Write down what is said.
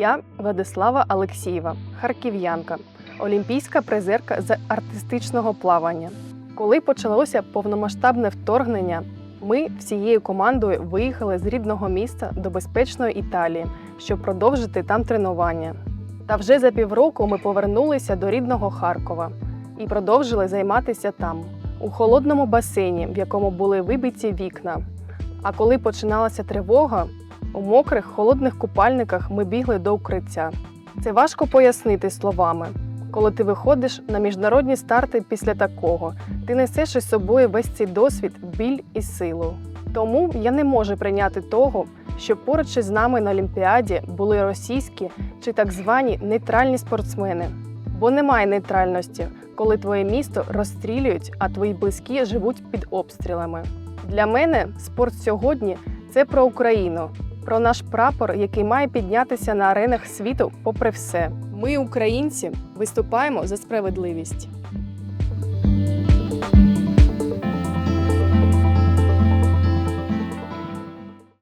Я Владислава Алексієва, харків'янка, олімпійська призерка з артистичного плавання. Коли почалося повномасштабне вторгнення, ми всією командою виїхали з рідного міста до безпечної Італії, щоб продовжити там тренування. Та вже за півроку ми повернулися до рідного Харкова і продовжили займатися там, у холодному басейні, в якому були вибиті вікна. А коли починалася тривога, у мокрих холодних купальниках ми бігли до укриття. Це важко пояснити словами. Коли ти виходиш на міжнародні старти після такого, ти несеш із собою весь цей досвід, біль і силу. Тому я не можу прийняти того, що поруч із нами на Олімпіаді були російські чи так звані нейтральні спортсмени. Бо немає нейтральності, коли твоє місто розстрілюють, а твої близькі живуть під обстрілами. Для мене спорт сьогодні це про Україну, про наш прапор, який має піднятися на аренах світу, попри все. Ми, українці, виступаємо за справедливість.